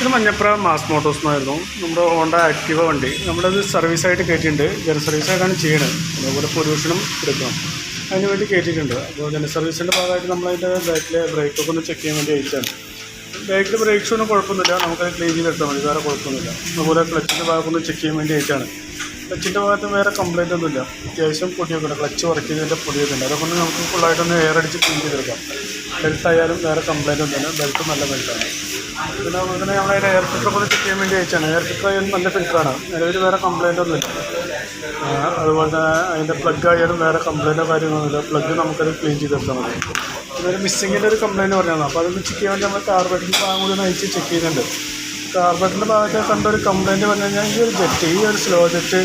ഇത് Manjappura mass Motors എന്നായിരുന്നു. നമ്മുടെ ഹോണ്ട ആക്റ്റീവ വണ്ടി. നമ്മളത് സർവീസായിട്ട് കയറ്റിയിട്ടുണ്ട് ജന സർവീസായിട്ടാണ് ചെയ്യണത്. അതുപോലെ പൊല്യൂഷനും എടുക്കണം. അതിന് വേണ്ടി കയറ്റിയിട്ടുണ്ട് അപ്പോൾ ജന സർവീസിന്റെ ഭാഗമായിട്ട് നമ്മളതിന്റെ ബാക്കിലെ ബ്രേക്കൊക്കെ ഒന്ന് ചെക്ക് ചെയ്യാൻ വേണ്ടി അയച്ചാണ് ബാക്കിൽ ബ്രേക്സ് ഒന്നും കുഴപ്പമൊന്നുമില്ല. നമുക്കത് ക്ലീൻ ചെയ്തെടുത്താൽ മതി. വേറെ കുഴപ്പമൊന്നുമില്ല. അതുപോലെ ക്ലച്ചിന്റെ ഒന്ന് ചെക്ക് ചെയ്യാൻ വേണ്ടി അയച്ചാണ് ക്ലച്ചിന്റെ ഭാഗത്ത് വേറെ കംപ്ലൈന്റ് ഒന്നുമില്ല. അത്യാവശ്യം പൊടിയൊക്കെ ഉണ്ട്. ക്ലച്ച് വർക്ക് ചെയ്തതിന്റെ പൊടിയൊക്കെ ഉണ്ട്. അതൊക്കെ നമുക്ക് ഫുള്ളായിട്ടൊന്ന് എയർ അടിച്ച് ക്ലീൻ ചെയ്തെടുക്കാം. ബെൽറ്റ് ആയാലും വേറെ കംപ്ലൈന്റ് ഒന്നുമില്ല ബെൽറ്റ് നല്ല ബെൽറ്റാണ് പിന്നെ അതുപോലെ തന്നെ നമ്മളതിന്റെ എയർ ഫിൽറ്റർ ഒന്ന് ചെക്ക് ചെയ്യാൻ വേണ്ടി അയച്ചാണ് എയർ ഫിൽറ്റർ ആയാലും നല്ല ഫിൽറ്ററാണ് നിലവിൽ വേറെ കംപ്ലൈന്റ് ഒന്നുമില്ല. അതുപോലെ തന്നെ അതിന്റെ പ്ലഗ് ആയാലും വേറെ കംപ്ലൈന്റോ കാര്യങ്ങളൊന്നുമില്ല പ്ലഗ് നമുക്കത് ക്ലീൻ ചെയ്തെടുത്താൽ മതി. ഒരു മിസ്സിങ്ങിന്റെ ഒരു കംപ്ലൈന്റ് പറഞ്ഞതാണ്. അപ്പോൾ അതൊന്ന് ചെക്ക് ചെയ്യാൻ വേണ്ടി നമ്മൾ കാർബറ്റിന്റെ ഭാഗം കൂടി ഒന്ന് അയച്ച് ചെക്ക് ചെയ്യുന്നുണ്ട്. കാർബറ്റിന്റെ ഭാഗത്തെ കണ്ട ഒരു കംപ്ലൈന്റ് പറഞ്ഞു കഴിഞ്ഞാൽ ഈ ഒരു ജെറ്റ് ഈ ഒരു സ്ലോ ജെറ്റ്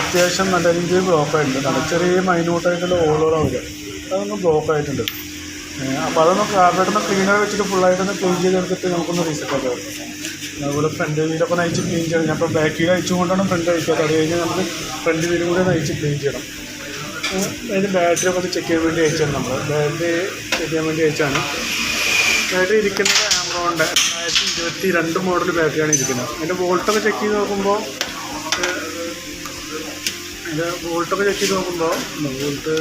അത്യാവശ്യം നല്ല രീതിയിൽ ബ്ലോക്ക് ആയിട്ടുണ്ട്. നല്ല ചെറിയ മൈന്യൂട്ടായിട്ടുള്ള അതൊന്ന് ബ്ലോക്ക് ആയിട്ടുണ്ട്. അപ്പോൾ അതൊന്ന് കാർബറ്റൊന്ന് ക്ലീനർ വെച്ചിട്ട് ഫുള്ളായിട്ടൊന്ന് ക്ലീൻ ചെയ്തെടുത്തിട്ട് നമുക്കൊന്ന് റീസെറ്റ് ആക്കാം. അതുപോലെ ഫ്രണ്ട് വീലൊക്കെ നയിച്ച് ക്ലീൻ ചെയ്യണം. ഞാൻ ഇപ്പോൾ ബാക്ക് വീൽ അയച്ചുകൊണ്ടാണ് ഫ്രണ്ട് അയക്കാത്തത് അത് കഴിഞ്ഞ് നമുക്ക് ഫ്രണ്ട് വീലും കൂടെ നയിച്ച് ക്ലീൻ ചെയ്യണം. അതിന് ബാറ്ററി ഒക്കെ ഒന്ന് ചെക്ക് ചെയ്യാൻ വേണ്ടി അയച്ചാണ് നമ്മൾ ബാറ്ററി ചെക്ക് ചെയ്യാൻ വേണ്ടി അയച്ചാണ് ബാറ്ററി ഇരിക്കുന്നത് ആമറോണിന്റെ രണ്ടായിരത്തി ഇരുപത്തി രണ്ട് മോഡൽ ബാറ്ററിയാണ് ഇരിക്കുന്നത്. അതിന്റെ വോൾട്ടൊക്കെ ചെക്ക് ചെയ്ത് നോക്കുമ്പോൾ അതിന്റെ വോൾട്ടൊക്കെ ചെക്ക് ചെയ്ത് നോക്കുമ്പോൾ വോൾട്ട്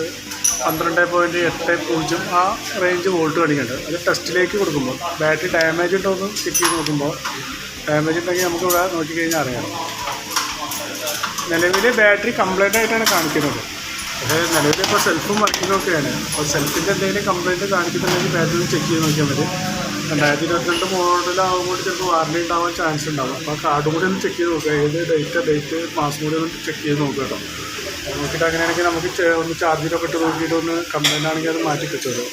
പന്ത്രണ്ട് പോയിന്റ് എട്ട് പൂജ്യം ആ റേഞ്ച് വോൾട്ട് കാണിക്കുന്നുണ്ട്. അത് ടെസ്റ്റിലേക്ക് കൊടുക്കുമ്പോൾ ബാറ്ററി ഡാമേജ് ഉണ്ടോ എന്ന് ചെക്ക് ചെയ്ത് നോക്കുമ്പോൾ ഡാമേജ് ഉണ്ടെങ്കിൽ നമുക്ക് ഇവിടെ നോക്കിക്കഴിഞ്ഞാൽ അറിയാം. നിലവിൽ ബാറ്ററി കംപ്ലൈന്റ് ആയിട്ടാണ് കാണിക്കുന്നത്. പക്ഷേ നിലവിൽ ഇപ്പോൾ സെൽഫും വർക്കിംഗ് ഒക്കെയാണ്. അപ്പോൾ സെൽഫിന്റെ എന്തെങ്കിലും കംപ്ലൈന്റ് കാണിക്കുന്നുണ്ടെങ്കിൽ ബാറ്ററി ചെക്ക് ചെയ്ത് നോക്കിയാൽ മതി. രണ്ടായിരത്തി ഇരുപത്തിരണ്ട് മോഡലാകുമ്പോൾ ചിലപ്പോൾ വാറണ്ടി ഉണ്ടാവാൻ ചാൻസ് ഉണ്ടാവും. അപ്പോൾ ആ കാർഡ് കൂടി ഒന്ന് ചെക്ക് ചെയ്ത് നോക്കുക ഏത് ഡേറ്റ് ഡേറ്റ് മാസം കൂടി ഒന്ന് ചെക്ക് ചെയ്ത് നോക്കുക കേട്ടോ. നോക്കിയിട്ട് അങ്ങനെയാണെങ്കിൽ നമുക്ക് ഒന്ന് ചാർജിലൊക്കെ ഇട്ട് നോക്കിയിട്ട് ഒന്ന് കംപ്ലൈന്റ് ആണെങ്കിൽ അത് മാറ്റി കിട്ടുമല്ലോ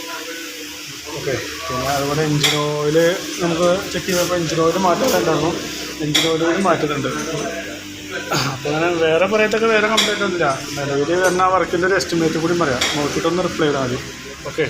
ഓക്കെ. പിന്നെ അതുപോലെ എഞ്ചിൻ ഓയിൽ നമുക്ക് ചെക്ക് ചെയ്തപ്പോൾ എഞ്ചിൻ ഓയിൽ മാറ്റത്തുണ്ടായിരുന്നു എഞ്ചിൻ ഓയിൽ കൂടി മാറ്റുന്നുണ്ട് അപ്പോൾ അങ്ങനെ വേറെ പറയത്തൊക്കെ വേറെ കംപ്ലൈന്റ് ഒന്നുമില്ല. നിലവിൽ വരുന്ന വർക്കിന്റെ ഒരു എസ്റ്റിമേറ്റ് കൂടി പറയാം. നോക്കിയിട്ടൊന്ന് റിപ്ലൈ ചെയ്താൽ മതി. ഓക്കെ.